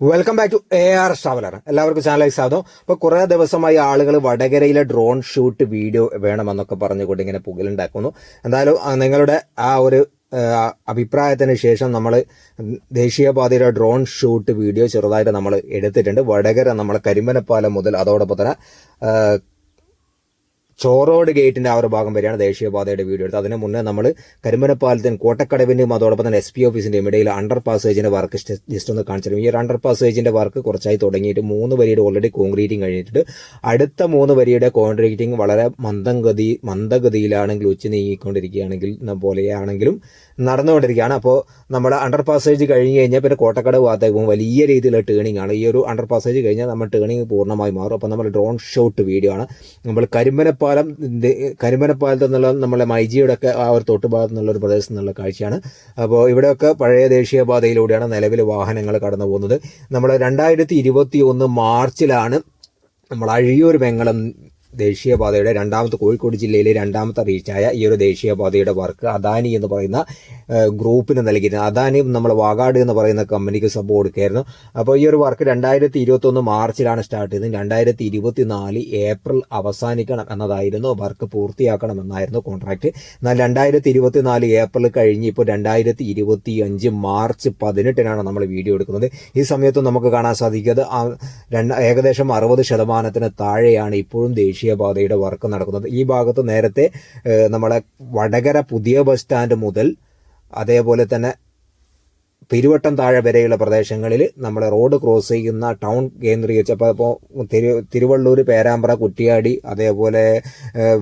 Welcome back to A R traveller എല്ലാവർക്കും ചാനലിലേക്ക് സ്വാഗതം. ഇപ്പൊ കുറെ ദിവസമായി ആളുകൾ വടകരയിലെ ഡ്രോൺ ഷൂട്ട് വീഡിയോ വേണമെന്നൊക്കെ പറഞ്ഞുകൊണ്ട് ഇങ്ങനെ പുകലുണ്ടാക്കുന്നു. എന്തായാലും നിങ്ങളുടെ ആ ഒരു അഭിപ്രായത്തിന് ശേഷം നമ്മൾ ദേശീയപാതയുടെ ഡ്രോൺ ഷൂട്ട് വീഡിയോ ചെറുതായിട്ട് നമ്മൾ എടുത്തിട്ടുണ്ട്. വടകര നമ്മൾ കരിമ്പനപ്പാലം മുതൽ അതോടൊപ്പം തന്നെ ആ, ചോറോഡ് ഗേറ്റിന്റെ ആ ഒരു ഭാഗം വരെയാണ് ദേശീയപാതയുടെ വീഡിയോ എടുത്തത്. അതിനു മുന്നേ നമ്മൾ കരിമനപ്പാലത്തിന് കോട്ടക്കടവിന്റെയും അതോടൊപ്പം തന്നെ എസ് പി ഓഫീസിന്റെയും ഇടയിൽ അണ്ടർ പാസേജിന്റെ വർക്ക് ജസ്റ്റ് ഒന്ന് കാണിച്ചിരുന്നു. ഈ ഒരു അണ്ടർ പാസേജിന്റെ വർക്ക് കുറച്ചായി തുടങ്ങിയിട്ട് മൂന്ന് വരിയുടെ ഓൾറെഡി കോൺക്രീറ്റിംഗ് കഴിഞ്ഞിട്ടുണ്ട്. അടുത്ത മൂന്ന് വരിയുടെ കോൺക്രീറ്റിംഗ് വളരെ മന്ദഗതി മന്ദഗതിയിലാണെങ്കിൽ ഉച്ച നീങ്ങിക്കൊണ്ടിരിക്കുകയാണെങ്കിൽ പോലെയാണെങ്കിലും നടന്നുകൊണ്ടിരിക്കുകയാണ്. അപ്പോൾ നമ്മുടെ അണ്ടർ പാസേജ് കഴിഞ്ഞ് കഴിഞ്ഞാൽ പിന്നെ കോട്ടക്കടവ് ഭാഗത്തേക്ക് പോകും വലിയ രീതിയിലുള്ള ടേണിംഗ് ആണ്. ഈ ഒരു അണ്ടർ പാസേജ് കഴിഞ്ഞാൽ നമ്മൾ ടേണിംഗ് പൂർണമായി മാറും. അപ്പോൾ നമ്മൾ ഡ്രോൺ ഷോട്ട് വീഡിയോ ആണ്. നമ്മൾ കരിമ്പനപ്പാലം ഇത് കരിമനപ്പാലത്ത് നിന്നുള്ള നമ്മളെ മൈജിയുടെ ഒക്കെ ആ ഒരു തൊട്ടുഭാഗത്ത് നിന്നുള്ള ഒരു പ്രദേശത്ത് നിന്നുള്ള കാഴ്ചയാണ്. അപ്പോൾ ഇവിടെയൊക്കെ പഴയ ദേശീയപാതയിലൂടെയാണ് നിലവിൽ വാഹനങ്ങൾ കടന്നു പോകുന്നത് നമ്മൾ രണ്ടായിരത്തി മാർച്ചിലാണ് നമ്മൾ അഴിയൂർ വെങ്ങളം ദേശീയപാതയുടെ രണ്ടാമത്തെ കോഴിക്കോട് ജില്ലയിലെ രണ്ടാമത്തെ റീച്ചായ ഈ ഒരു ദേശീയപാതയുടെ വർക്ക് അദാനി എന്ന് പറയുന്ന ഗ്രൂപ്പിന് നൽകിയിരുന്നു. അദാനി നമ്മൾ വാഗാട് എന്ന് പറയുന്ന കമ്പനിക്ക് സബ് കൊടുക്കുകയായിരുന്നു. അപ്പോൾ ഈ ഒരു വർക്ക് രണ്ടായിരത്തി ഇരുപത്തൊന്ന് മാർച്ചിലാണ് സ്റ്റാർട്ട് ചെയ്തത്. രണ്ടായിരത്തി ഇരുപത്തി നാല് ഏപ്രിൽ അവസാനിക്കണം എന്നതായിരുന്നു. വർക്ക് പൂർത്തിയാക്കണം എന്നായിരുന്നു കോൺട്രാക്ട് എന്നാൽ രണ്ടായിരത്തി ഇരുപത്തി നാല് ഏപ്രിൽ കഴിഞ്ഞ് ഇപ്പോൾ രണ്ടായിരത്തി ഇരുപത്തി അഞ്ച് മാർച്ച് പതിനെട്ടിനാണ് നമ്മൾ വീഡിയോ എടുക്കുന്നത്. ഈ സമയത്ത് നമുക്ക് കാണാൻ സാധിക്കുന്നത് ഏകദേശം അറുപത് ശതമാനത്തിന് താഴെയാണ് ഇപ്പോഴും ദേശീയപാതയുടെ വർക്ക് നടക്കുന്നത്. ഈ ഭാഗത്ത് നേരത്തെ നമ്മളെ വടകര പുതിയ ബസ് സ്റ്റാൻഡ് മുതൽ അതേപോലെ തന്നെ പെരുവട്ടം താഴെ വരെയുള്ള പ്രദേശങ്ങളിൽ നമ്മൾ റോഡ് ക്രോസ് ചെയ്യുന്ന ടൗൺ കേന്ദ്രീകരിച്ച് അപ്പോൾ ഇപ്പോൾ തിരു തിരുവള്ളൂർ പേരാമ്പ്ര കുറ്റിയാടി അതേപോലെ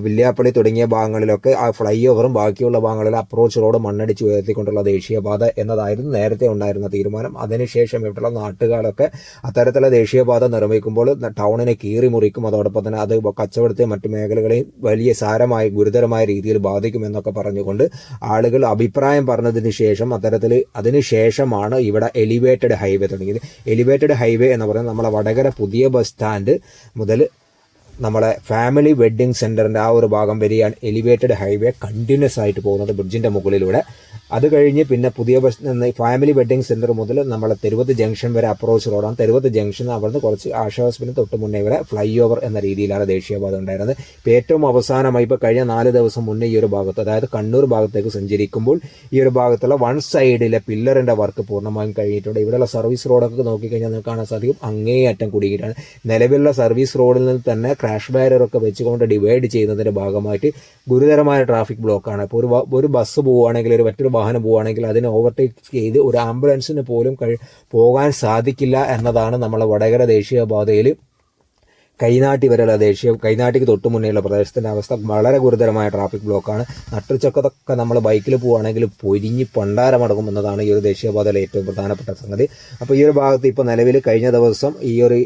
വില്യാപ്പള്ളി തുടങ്ങിയ ഭാഗങ്ങളിലൊക്കെ ആ ഫ്ലൈ ഓവറും ബാക്കിയുള്ള ഭാഗങ്ങളിൽ അപ്രോച്ച് റോഡ് മണ്ണടിച്ച് ഉയർത്തിക്കൊണ്ടുള്ള ദേശീയപാത എന്നതായിരുന്നു നേരത്തെ ഉണ്ടായിരുന്ന തീരുമാനം. അതിനുശേഷം ഇവിടെയുള്ള നാട്ടുകാരൊക്കെ അത്തരത്തിലുള്ള ദേശീയപാത നിർമ്മിക്കുമ്പോൾ ടൗണിനെ കീറി മുറിക്കും. അതോടൊപ്പം തന്നെ അത് കച്ചവടത്തെ മറ്റു മേഖലകളെയും വലിയ സാരമായി ഗുരുതരമായ രീതിയിൽ ബാധിക്കുമെന്നൊക്കെ പറഞ്ഞുകൊണ്ട് ആളുകൾ അഭിപ്രായം പറഞ്ഞതിന് ശേഷം അത്തരത്തിൽ അതിന് ശേഷമാണ് ഇവിടെ എലിവേറ്റഡ് ഹൈവേ തുടങ്ങിയത്. എലിവേറ്റഡ് ഹൈവേ എന്ന് പറയുന്നത് നമ്മളെ വടകര പുതിയ ബസ് സ്റ്റാൻഡ് മുതൽ നമ്മളെ ഫാമിലി വെഡ്ഡിംഗ് സെന്ററിന്റെ ആ ഒരു ഭാഗം വരെയാണ് എലിവേറ്റഡ് ഹൈവേ കണ്ടിന്യൂസ് ആയിട്ട് പോകുന്നത് ബ്രിഡ്ജിന്റെ മുകളിലൂടെ. അത് കഴിഞ്ഞ് പിന്നെ പുതിയ ബസ് ഫാമിലി വെഡ്ഡിംഗ് സെന്റർ മുതൽ നമ്മളെ തെരുവത്ത് ജംഗ്ഷൻ വരെ അപ്രോച്ച് റോഡാണ് തെരുവത്ത് ജംഗ്ഷൻ അവിടുന്ന് കുറച്ച് ആശ്വാസത്തിന് തൊട്ട് മുന്നേ വരെ ഫ്ലൈ ഓവർ എന്ന രീതിയിലാണ് ദേശീയപാത ഉണ്ടായിരുന്നത്. ഇപ്പോൾ ഏറ്റവും അവസാനമായി ഇപ്പോൾ കഴിഞ്ഞ നാല് ദിവസം മുന്നേ ഈ ഒരു ഭാഗത്ത് അതായത് കണ്ണൂർ ഭാഗത്തേക്ക് സഞ്ചരിക്കുമ്പോൾ ഈ ഒരു ഭാഗത്തുള്ള വൺ സൈഡിലെ പില്ലറിന്റെ വർക്ക് പൂർണമായും കഴിഞ്ഞിട്ടുണ്ട്. ഇവിടെയുള്ള സർവീസ് റോഡൊക്കെ നോക്കിക്കഴിഞ്ഞാൽ നിങ്ങൾക്ക് കാണാൻ സാധിക്കും. അങ്ങേയറ്റം കുടുങ്ങിയിട്ടാണ്. നിലവിലുള്ള സർവീസ് റോഡിൽ നിന്ന് തന്നെ ക്രാഷ് ഒക്കെ വെച്ചുകൊണ്ട് ഡിവൈഡ് ചെയ്യുന്നതിന്റെ ഭാഗമായിട്ട് ഗുരുതരമായ ട്രാഫിക് ബ്ലോക്കാണ് ഇപ്പോൾ ഒരു ഒരു ബസ് പോവുകയാണെങ്കിൽ ഒരു മറ്റൊരു വാഹനം പോവുകയാണെങ്കിൽ അതിനെ ഓവർടേക്ക് ചെയ്ത് ഒരു ആംബുലൻസിന് പോലും കഴി പോകാൻ സാധിക്കില്ല എന്നതാണ് നമ്മളെ വടകര ദേശീയപാതയിൽ കൈനാട്ടി വരെയുള്ള ദേശീയ കൈനാട്ടിക്ക് തൊട്ട് മുന്നേയുള്ള പ്രദേശത്തിന്റെ അവസ്ഥ. വളരെ ഗുരുതരമായ ട്രാഫിക് ബ്ലോക്കാണ് നട്ടുച്ചക്കതൊക്കെ നമ്മൾ ബൈക്കിൽ പോവുകയാണെങ്കിൽ പൊരിഞ്ഞ് പണ്ടാരമടങ്ങും എന്നതാണ് ഈ ഒരു ദേശീയപാതയിലെ ഏറ്റവും പ്രധാനപ്പെട്ട സംഗതി. അപ്പോൾ ഈ ഒരു ഭാഗത്ത് ഇപ്പോൾ നിലവിൽ കഴിഞ്ഞ ദിവസം ഈ ഒരു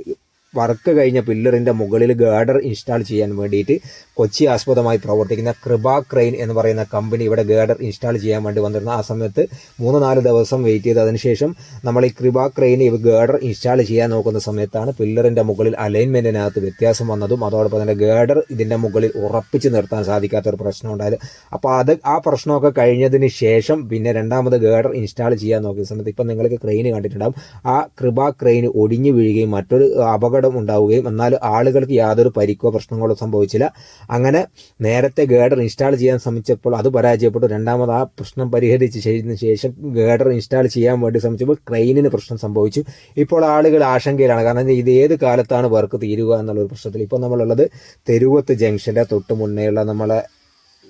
വർക്ക് കഴിഞ്ഞ പില്ലറിന്റെ മുകളിൽ ഗാർഡർ ഇൻസ്റ്റാൾ ചെയ്യാൻ വേണ്ടിയിട്ട് കൊച്ചി ആസ്പദമായി പ്രവർത്തിക്കുന്ന കൃപ ക്രെയിൻ എന്ന് പറയുന്ന കമ്പനി ഇവിടെ ഗാർഡർ ഇൻസ്റ്റാൾ ചെയ്യാൻ വേണ്ടി വന്നിരുന്നു. ആ സമയത്ത് മൂന്ന് നാല് ദിവസം വെയിറ്റ് ചെയ്ത് അതിനുശേഷം നമ്മൾ ഈ കൃപ ക്രെയിൻ ഗാർഡർ ഇൻസ്റ്റാൾ ചെയ്യാൻ നോക്കുന്ന സമയത്താണ് പില്ലറിന്റെ മുകളിൽ അലൈൻമെന്റിനകത്ത് വ്യത്യാസം വന്നതും അതോടൊപ്പം തന്നെ ഗാർഡർ ഇതിന്റെ മുകളിൽ ഉറപ്പിച്ച് നിർത്താൻ സാധിക്കാത്ത ഒരു പ്രശ്നം ഉണ്ടായത്. അപ്പോൾ അത് ആ പ്രശ്നമൊക്കെ കഴിഞ്ഞതിന് ശേഷം പിന്നെ രണ്ടാമത് ഗാർഡർ ഇൻസ്റ്റാൾ ചെയ്യാൻ നോക്കിയ സമയത്ത് ഇപ്പം നിങ്ങൾക്ക് ക്രെയിൻ കണ്ടിട്ടുണ്ടാകും ആ കൃപ ക്രെയിൻ ഒടിഞ്ഞു വീഴുകയും മറ്റൊരു അപകടം ഉണ്ടാവുകയും എന്നാൽ ആളുകൾക്ക് യാതൊരു പരിക്കോ പ്രശ്നങ്ങളോ സംഭവിച്ചില്ല. അങ്ങനെ നേരത്തെ ഗേഡർ ഇൻസ്റ്റാൾ ചെയ്യാൻ ശ്രമിച്ചപ്പോൾ അത് പരാജയപ്പെട്ടു. രണ്ടാമത് ആ പ്രശ്നം പരിഹരിച്ച് ചെയ്തതിനു ശേഷം ഗേഡർ ഇൻസ്റ്റാൾ ചെയ്യാൻ വേണ്ടി ശ്രമിച്ചപ്പോൾ ക്രെയിനിന് പ്രശ്നം സംഭവിച്ചു. ഇപ്പോൾ ആളുകൾ ആശങ്കയിലാണ്. കാരണം ഇത് ഏത് കാലത്താണ് വർക്ക് തീരുക എന്നുള്ള ഒരു പ്രശ്നത്തിൽ ഇപ്പോൾ നമ്മളുള്ളത് തെരുവത്ത് ജംഗ്ഷന്റെ തൊട്ട് മുന്നേയുള്ള നമ്മളെ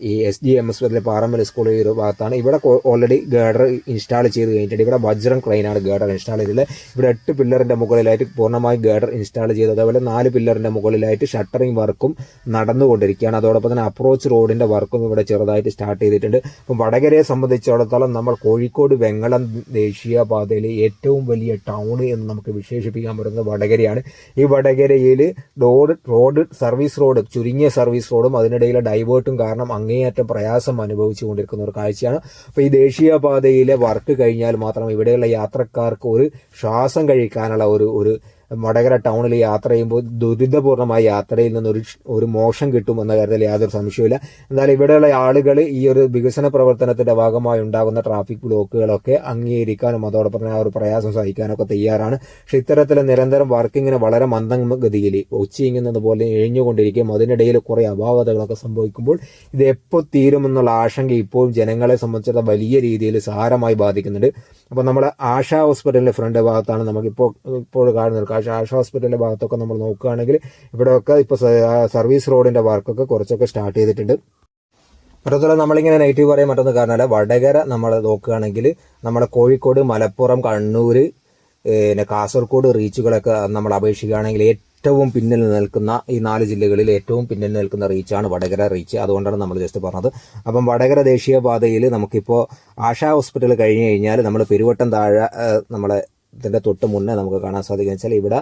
ഈ എസ് ജി എം എസ് വരിലെ പാറമ്പൽ സ്കൂൾ ഈ ഒരു ഭാഗത്താണ്. ഇവിടെ ഓൾറെഡി ഗേഡർ ഇൻസ്റ്റാൾ ചെയ്ത് കഴിഞ്ഞിട്ടുണ്ട്. ഇവിടെ വജ്രം ക്രെയിനാണ് ഗേഡർ ഇൻസ്റ്റാൾ ചെയ്തത്. ഇവിടെ എട്ട് പില്ലറിന്റെ മുകളിലായിട്ട് പൂർണമായി ഗേഡർ ഇൻസ്റ്റാൾ ചെയ്ത് അതേപോലെ നാല് പില്ലറിന്റെ മുകളിലായിട്ട് ഷട്ടറിംഗ് വർക്കും നടന്നുകൊണ്ടിരിക്കുകയാണ്. അതോടൊപ്പം തന്നെ അപ്രോച്ച് റോഡിന്റെ വർക്കും ഇവിടെ ചെറുതായിട്ട് സ്റ്റാർട്ട് ചെയ്തിട്ടുണ്ട്. അപ്പം വടകരയെ സംബന്ധിച്ചിടത്തോളം നമ്മൾ കോഴിക്കോട് വെങ്ങളം ദേശീയ പാതയിലെ ഏറ്റവും വലിയ ടൗൺ എന്ന് നമുക്ക് വിശേഷിപ്പിക്കാൻ പറ്റുന്നത് വടകരയാണ്. ഈ വടകരയിൽ റോഡ് റോഡ് സർവീസ് റോഡ് ചുരുങ്ങിയ സർവീസ് റോഡും അതിനിടയിലെ ഡൈവേർട്ടും കാരണം അങ്ങേയറ്റം പ്രയാസം അനുഭവിച്ചു കൊണ്ടിരിക്കുന്ന ഒരു കാഴ്ചയാണ്. അപ്പോൾ ഈ ദേശീയപാതയിലെ വർക്ക് കഴിഞ്ഞാൽ മാത്രം ഇവിടെയുള്ള യാത്രക്കാർക്ക് ഒരു ശ്വാസം കഴിക്കാനുള്ള ഒരു ഒരു വടകര ടൗണിൽ യാത്ര ചെയ്യുമ്പോൾ ദുരിതപൂർണമായ യാത്രയിൽ നിന്നൊരു ഒരു മോശം കിട്ടുമെന്ന കാര്യത്തിൽ യാതൊരു സംശയമില്ല എന്നാൽ ഇവിടെയുള്ള ആളുകൾ ഈ ഒരു വികസന പ്രവർത്തനത്തിന്റെ ഭാഗമായി ഉണ്ടാകുന്ന ട്രാഫിക് ബ്ലോക്കുകളൊക്കെ അംഗീകരിക്കാനും അതോടൊപ്പം തന്നെ ആ ഒരു പ്രയാസം സഹിക്കാനൊക്കെ തയ്യാറാണ്. പക്ഷെ ഇത്തരത്തിൽ നിരന്തരം വർക്കിങ്ങിന് വളരെ മന്ദഗതിയിൽ ഒച്ചിങ്ങുന്നത് പോലെ എഴിഞ്ഞുകൊണ്ടിരിക്കും അതിനിടയിൽ കുറെ അപാകതകളൊക്കെ സംഭവിക്കുമ്പോൾ ഇത് എപ്പോൾ തീരുമെന്നുള്ള ആശങ്ക ഇപ്പോഴും ജനങ്ങളെ സംബന്ധിച്ചിടത്തോളം വലിയ രീതിയിൽ സാരമായി ബാധിക്കുന്നുണ്ട്. അപ്പോൾ നമ്മൾ ആശ ഹോസ്പിറ്റലിന്റെ ഫ്രണ്ട് ഭാഗത്താണ് നമുക്കിപ്പോൾ ഇപ്പോൾ കാണുന്നത്. ആശാ ആശാ ഹോസ്പിറ്റലിന്റെ ഭാഗത്തൊക്കെ നമ്മൾ നോക്കുകയാണെങ്കിൽ ഇവിടെയൊക്കെ ഇപ്പോൾ സർവീസ് റോഡിന്റെ വർക്കൊക്കെ കുറച്ചൊക്കെ സ്റ്റാർട്ട് ചെയ്തിട്ടുണ്ട്. മറ്റൊന്നുമല്ല നമ്മളിങ്ങനെ നെഗറ്റീവ് പറയാൻ മറ്റൊന്ന് കാരണമല്ല വടകര നമ്മൾ നോക്കുകയാണെങ്കിൽ നമ്മുടെ കോഴിക്കോട് മലപ്പുറം കണ്ണൂർ പിന്നെ കാസർഗോഡ് റീച്ചുകളൊക്കെ നമ്മൾ അപേക്ഷിക്കുകയാണെങ്കിൽ ഏറ്റവും പിന്നിൽ നിൽക്കുന്ന ഈ നാല് ജില്ലകളിൽ ഏറ്റവും പിന്നിൽ നിൽക്കുന്ന റീച്ചാണ് വടകര റീച്ച്. അതുകൊണ്ടാണ് നമ്മൾ ജസ്റ്റ് പറഞ്ഞത്. അപ്പം വടകര ദേശീയപാതയിൽ നമുക്കിപ്പോൾ ആശാ ഹോസ്പിറ്റൽ കഴിഞ്ഞ് കഴിഞ്ഞാൽ നമ്മൾ പെരുവട്ടം താഴെ നമ്മളെ ഇതിന്റെ തൊട്ട് മുന്നേ നമുക്ക് കാണാൻ സാധിക്കുക വെച്ചാൽ ഇവിടെ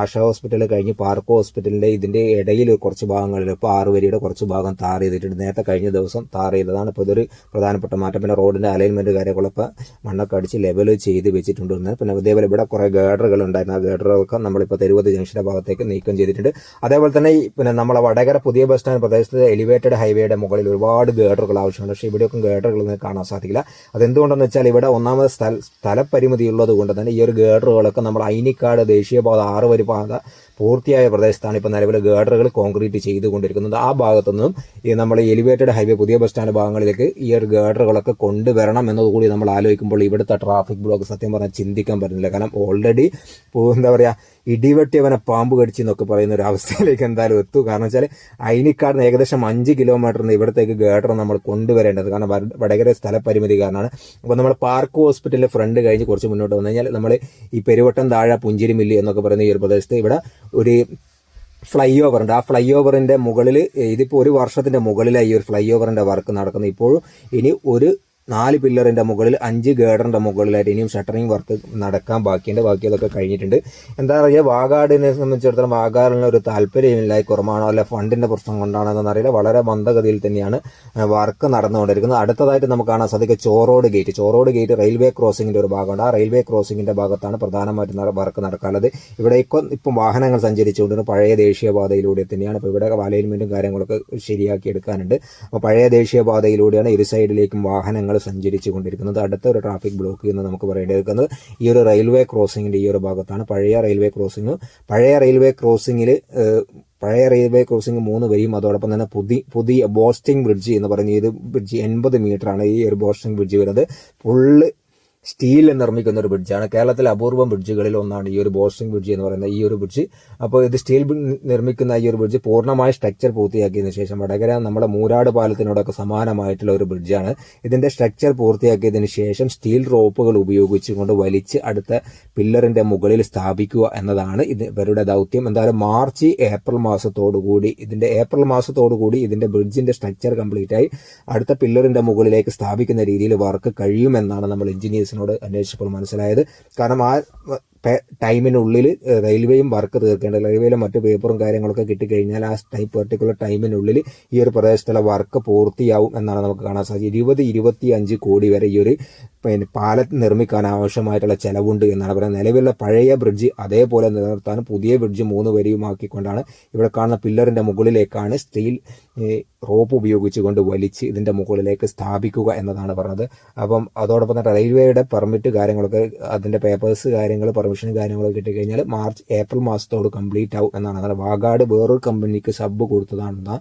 ആശ ഹോസ്പിറ്റൽ കഴിഞ്ഞ് പാർക്കോ ഹോസ്പിറ്റലിന്റെ ഇതിന്റെ ഇടയിൽ കുറച്ച് ഭാഗങ്ങളിൽ ഇപ്പോൾ ആറ് വരിയുടെ കുറച്ച് ഭാഗം താർ ചെയ്തിട്ടുണ്ട്. നേരത്തെ കഴിഞ്ഞ ദിവസം താർ ചെയ്തതാണ്. ഇപ്പോൾ ഇതൊരു പ്രധാനപ്പെട്ട മാറ്റം. പിന്നെ റോഡിന്റെ അലൈൻമെന്റ് കാര്യങ്ങളൊക്കെ മണ്ണൊക്കെ അടിച്ച് ലെവൽ ചെയ്ത് വെച്ചിട്ടുണ്ട്. പിന്നെ ഇതേപോലെ ഇവിടെ കുറേ ഗേഡറുകൾ ഉണ്ടായിരുന്നു. ആ ഗേഡറുകളൊക്കെ നമ്മളിപ്പോൾ തെരുവത് ജംഗ്ഷന്റെ ഭാഗത്തേക്ക് നീക്കം ചെയ്തിട്ടുണ്ട്. അതേപോലെ തന്നെ പിന്നെ നമ്മളെ വടകര പുതിയ ബസ് സ്റ്റാൻഡ് പ്രദേശത്ത് എലിവേറ്റഡ് ഹൈവേയുടെ മുകളിൽ ഒരുപാട് ഗേഡറുകൾ ആവശ്യമുണ്ട്. പക്ഷേ ഇവിടെയൊക്കെ ഗേഡറുകൾ കാണാൻ സാധിക്കില്ല. അതെന്തുകൊണ്ടെന്ന് വെച്ചാൽ ഇവിടെ ഒന്നാമത് സ്ഥല സ്ഥലപരിമിതി ഉള്ളത് കൊണ്ട് തന്നെ ഈ ഗേഡറുകളൊക്കെ നമ്മൾ ഐനിക്കാട് ദേശീയപാത ആറ് വരി പാത പൂർത്തിയായ പ്രദേശത്താണ് ഇപ്പോൾ നിലവിൽ ഗേഡറുകൾ കോൺക്രീറ്റ് ചെയ്തുകൊണ്ടിരിക്കുന്നത്. ആ ഭാഗത്തു നിന്നും ഈ നമ്മൾ എലിവേറ്റഡ് ഹൈവേ പുതിയ ബസ് സ്റ്റാൻഡ് ഭാഗങ്ങളിലേക്ക് ഈ ഒരു ഗേഡറുകളൊക്കെ കൊണ്ടുവരണം എന്നതുകൂടി നമ്മൾ ആലോചിക്കുമ്പോൾ ഇവിടുത്തെ ട്രാഫിക് ബ്ലോക്ക് സത്യം പറഞ്ഞാൽ ചിന്തിക്കാൻ പറ്റുന്നില്ല. കാരണം ഓൾറെഡി എന്താ പറയുക ഇടിവെട്ടിയവനെ പാമ്പ് കടിച്ചു എന്നൊക്കെ പറയുന്ന ഒരു അവസ്ഥയിലേക്ക് എന്തായാലും എത്തും. കാരണം വെച്ചാൽ അയിനിക്കാടിന് ഏകദേശം അഞ്ച് കിലോമീറ്ററിന് ഇവിടത്തേക്ക് ഗേഡർ നമ്മൾ കൊണ്ടുവരേണ്ടത്. കാരണം വടകര സ്ഥലപരിമിതി കാരണമാണ്. അപ്പോൾ നമ്മൾ പാർക്ക് ഹോസ്പിറ്റലിന്റെ ഫ്രണ്ട് കഴിഞ്ഞ് കുറച്ച് മുന്നോട്ട് വന്നു കഴിഞ്ഞാൽ നമ്മൾ ഈ പെരുവട്ടം താഴെ പുഞ്ചിരിമില്ലി എന്നൊക്കെ പറയുന്ന ഈ ഒരു പ്രദേശത്ത് ഇവിടെ ഒരു ഫ്ലൈ ഓവർ ഉണ്ട് ആ ഫ്ലൈ ഓവറിന്റെ മുകളിൽ ഇതിപ്പോൾ ഒരു വർഷത്തിന്റെ മുകളിലായി ഈ ഒരു ഫ്ലൈ ഓവറിന്റെ വർക്ക് നടക്കുന്നത് ഇപ്പോഴും ഇനി ഒരു നാല് പില്ലറിന്റെ മുകളിൽ അഞ്ച് ഗേഡറിന്റെ മുകളിലായിട്ട് ഇനിയും ഷട്ടറിങ് വർക്ക് നടക്കാൻ ബാക്കിയുണ്ട്. ബാക്കി അതൊക്കെ കഴിഞ്ഞിട്ടുണ്ട്. എന്താ പറയുക വാഗാടിനെ സംബന്ധിച്ചിടത്തോളം വാഗാടിന് ഒരു താല്പര്യമില്ല കുറവാണോ അല്ലെ ഫണ്ടിന്റെ പ്രശ്നം കൊണ്ടാണോ എന്നറിയില്ല വളരെ മന്ദഗതിയിൽ തന്നെയാണ് വർക്ക് നടന്നുകൊണ്ടിരിക്കുന്നത്. അടുത്തതായിട്ട് നമുക്ക് കാണാൻ സാധിക്കുക Chorode gate Chorode gate railway ക്രോസിങ്ങിന്റെ ഒരു ഭാഗമുണ്ട്. ആ റെയിൽവേ ക്രോസിങ്ങിന്റെ ഭാഗത്താണ് പ്രധാനമായിട്ടും വർക്ക് നടക്കാനുള്ളത്. ഇവിടെ ഇപ്പം ഇപ്പം വാഹനങ്ങൾ സഞ്ചരിച്ചുകൊണ്ടിരുന്ന. പഴയ ദേശീയപാതയിലൂടെ തന്നെയാണ്. ഇപ്പോൾ ഇവിടെ വലയിൽമെന്റും കാര്യങ്ങളൊക്കെ ശരിയാക്കി എടുക്കാനുണ്ട്. അപ്പോൾ പഴയ ദേശീയപാതയിലൂടെയാണ് ഇരു സൈഡിലേക്കും വാഹനങ്ങൾ സഞ്ചരിച്ചു കൊണ്ടിരിക്കുന്നത് അടുത്ത ഒരു ട്രാഫിക് ബ്ലോക്ക് എന്ന് നമുക്ക് പറയേണ്ടിയിരിക്കുന്നത്. ഈ ഒരു റെയിൽവേ ക്രോസിംഗിന്റെ ഈ ഒരു ഭാഗത്താണ് പഴയ റെയിൽവേ ക്രോസിംഗ് പഴയ റെയിൽവേ ക്രോസിംഗിൽ പഴയ റെയിൽവേ ക്രോസിംഗ് മൂന്ന് വരിയും അതോടൊപ്പം തന്നെ പുതിയ പുതിയ ബോസ്റ്റിംഗ് ബ്രിഡ്ജ് എന്ന് പറഞ്ഞ ഇത് ബ്രിഡ്ജ് എൺപത് ആണ് ഈ ഒരു ബോസ്റ്റിംഗ് ബ്രിഡ്ജ് വരുന്നത്. ഫുള്ള് സ്റ്റീലിൽ നിർമ്മിക്കുന്ന ഒരു ബ്രിഡ്ജാണ്. കേരളത്തിലെ അപൂർവം ബ്രിഡ്ജുകളിൽ ഒന്നാണ് ഈ ഒരു ബോസ്റ്റിംഗ് ബ്രിഡ്ജ് എന്ന് പറയുന്ന ഈ ഒരു ബ്രിഡ്ജ്. അപ്പോൾ ഇത് സ്റ്റീൽ നിർമ്മിക്കുന്ന ഈ ഒരു ബ്രിഡ്ജ് പൂർണമായ സ്ട്രക്ചർ പൂർത്തിയാക്കിയതിന് ശേഷം വടകര നമ്മുടെ മൂരാട് പാലത്തിനോടൊക്കെ സമാനമായിട്ടുള്ള ഒരു ബ്രിഡ്ജാണ്. ഇതിന്റെ സ്ട്രക്ചർ പൂർത്തിയാക്കിയതിന് ശേഷം സ്റ്റീൽ റോപ്പുകൾ ഉപയോഗിച്ചുകൊണ്ട് വലിച്ച് അടുത്ത പില്ലറിന്റെ മുകളിൽ സ്ഥാപിക്കുക എന്നതാണ് ഇത് ഇവരുടെ ദൗത്യം. എന്തായാലും മാർച്ച് ഏപ്രിൽ മാസത്തോടുകൂടി ഇതിന്റെ ഏപ്രിൽ മാസത്തോടുകൂടി ഇതിന്റെ ബ്രിഡ്ജിന്റെ സ്ട്രക്ചർ കംപ്ലീറ്റ് ആയി അടുത്ത പില്ലറിന്റെ മുകളിലേക്ക് സ്ഥാപിക്കുന്ന രീതിയിൽ വർക്ക് കഴിയുമെന്നാണ് നമ്മൾ എഞ്ചിനീയേഴ്സിനോട് അന്വേഷിച്ചപ്പോൾ മനസ്സിലായത് കാരണം ആ ടൈമിനുള്ളിൽ റെയിൽവേയും വർക്ക് തീർക്കേണ്ടത് റെയിൽവേയിലെ മറ്റു പേപ്പറും കാര്യങ്ങളൊക്കെ കിട്ടിക്കഴിഞ്ഞാൽ ആ ടൈം പെർട്ടിക്കുലർ ടൈമിനുള്ളിൽ ഈ ഒരു പ്രദേശത്തുള്ള വർക്ക് പൂർത്തിയാവും എന്നാണ് നമുക്ക് കാണാൻ സാധിച്ചത്. ഇരുപത് ഇരുപത്തി അഞ്ച് കോടി വരെ ഈ ഒരു പിന്നെ പാലം നിർമ്മിക്കാൻ ആവശ്യമായിട്ടുള്ള ചെലവുണ്ട് എന്നാണ് പറയുന്നത്. നിലവിലുള്ള പഴയ ബ്രിഡ്ജ് അതേപോലെ നിലനിർത്താനും പുതിയ ബ്രിഡ്ജ് മൂന്ന് വരിയുമാക്കിക്കൊണ്ടാണ് ഇവിടെ കാണുന്ന പില്ലറിന്റെ മുകളിലേക്കാണ് സ്റ്റീൽ റോപ്പ് ഉപയോഗിച്ചുകൊണ്ട് വലിച്ച് ഇതിന്റെ മുകളിലേക്ക് സ്ഥാപിക്കുക എന്നതാണ് പറഞ്ഞത്. അപ്പം അതോടൊപ്പം തന്നെ റെയിൽവേയുടെ പെർമിറ്റ് കാര്യങ്ങളൊക്കെ അതിന്റെ പേപ്പേഴ്സ് കാര്യങ്ങൾ പെർമിഷൻ കാര്യങ്ങളൊക്കെ കിട്ടിക്കഴിഞ്ഞാൽ മാർച്ച് ഏപ്രിൽ മാസത്തോട് കംപ്ലീറ്റ് ആവും എന്നാണ്. അങ്ങനെ വാഗാട് വേറൊരു കമ്പനിക്ക് സബ് കൊടുത്തതാണെന്ന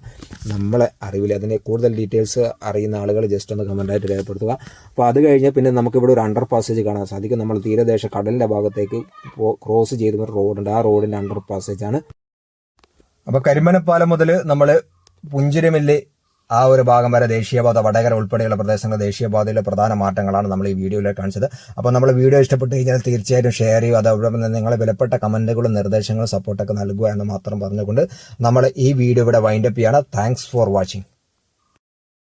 നമ്മളെ അറിവിൽ അതിനെ കൂടുതൽ ഡീറ്റെയിൽസ് അറിയുന്ന ആളുകൾ ജസ്റ്റ് ഒന്ന് കമന്റായിട്ട് രേഖപ്പെടുത്തുക. അപ്പോൾ അത് കഴിഞ്ഞാൽ പിന്നെ നമുക്കിവിടെ ഒരു അണ്ടർ പാസേജ് കാണാൻ സാധിക്കും. നമ്മൾ തീരദേശ കടലിന്റെ ഭാഗത്തേക്ക് ക്രോസ് ചെയ്ത റോഡുണ്ട് ആ റോഡിന്റെ അണ്ടർ പാസേജ് ആണ്. അപ്പൊ കരിമനപ്പാലം മുതൽ നമ്മൾ പുഞ്ചിരമില്ല് ആ ഒരു ഭാഗം വരെ ദേശീയപാത വടകര ഉൾപ്പെടെയുള്ള പ്രദേശങ്ങൾ ദേശീയപാതയിലെ പ്രധാന മാറ്റങ്ങളാണ് നമ്മൾ ഈ വീഡിയോയിൽ കാണിച്ചത്. അപ്പോൾ നമ്മൾ വീഡിയോ ഇഷ്ടപ്പെട്ട് കഴിഞ്ഞാൽ തീർച്ചയായിട്ടും ഷെയർ ചെയ്യുക. അതോടൊപ്പം തന്നെ നിങ്ങളെ വിലപ്പെട്ട കമന്റുകളും നിർദ്ദേശങ്ങളും സപ്പോർട്ടൊക്കെ നൽകുക എന്ന് മാത്രം പറഞ്ഞുകൊണ്ട് നമ്മൾ ഈ വീഡിയോ ഇവിടെ വൈൻഡപ്പ് ചെയ്യാണ്. Thanks for watching